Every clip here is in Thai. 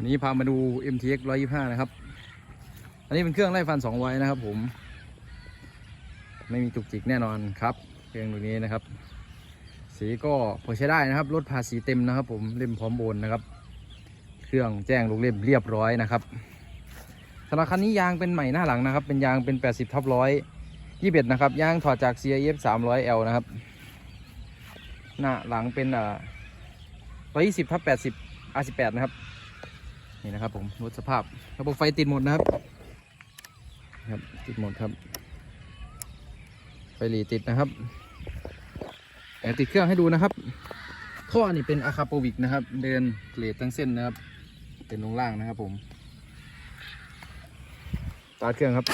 วันนี้พามาดู MTX 125 นะครับ อันนี้เป็นเครื่องไล่ฟัน 2 ไว้นะครับผม ไม่มีจุกจิกแน่นอนครับ เครื่องตัวนี้นะครับ สีก็พอใช้ได้นะครับ รถภาษีเต็มนะครับ ผม เล่มพร้อมโอนนะครับ เครื่องแจ้งลูกเล่มเรียบร้อยนะครับสำหรับคันนี้ยางเป็นใหม่หน้าหลังนะครับ เป็นยางเป็น 80ทับร้อยยี่สิบนะครับ ยางถอดจาก CIF 300L นะครับ หน้าหลังเป็นอ่า120ทับ80 R18 นะครับ นี่นะครับผมรถสภาพระบบไฟติดหมดนะครับครับติดหมดครับไฟหลีติดนะครับแอบติดเครื่องให้ดูนะครับท่อนี่เป็นอะคาโปวิกนะครับ เดินเกรดทั้งเส้นนะครับ เป็นลงล่างนะครับผมตาเครื่องครับ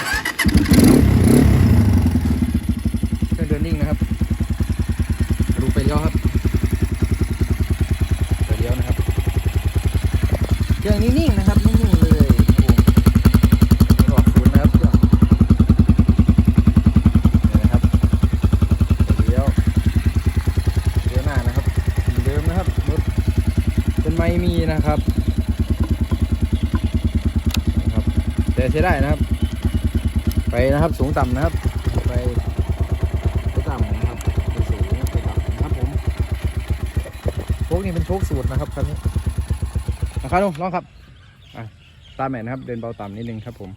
เครื่องเดินนิ่งนะครับดูไปเลี้ยวครับไปเลี้ยวนะครับ เครื่องนิ่งๆนะครับนิ่งๆเลยครับผมไม่ออกศูนย์นะครับเครื่องนี่นะครับเลี้ยวเลี้ยวหน้านะครับเหมือนเดิมนะครับรถเป็นไม่มีนะครับนะครับแต่ใช้ได้นะครับ ไปนะครับสูงต่ำนะครับ ไปไปต่ำนะครับไปสูงไปต่ำนะครับผมโชคนี่เป็นโชคสูตรนะครับคันนี้ นะครับลุงลองครับตามแหม่นะครับ เดินเบาต่ำนิดนึงครับผม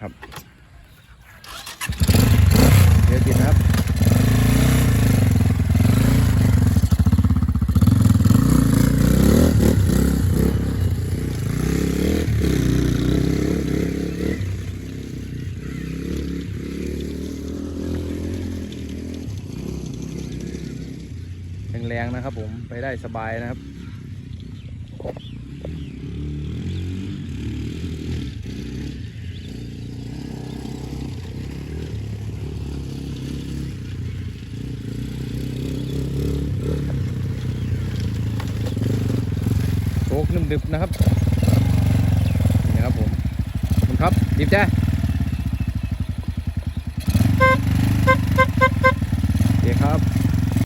ครับเดี๋ยวติดนะครับ แรงๆนะครับผมไปได้สบายนะครับโชคนึ่มดึบนะครับ นี่นะครับผม ขอบคุณครับดิบแจ้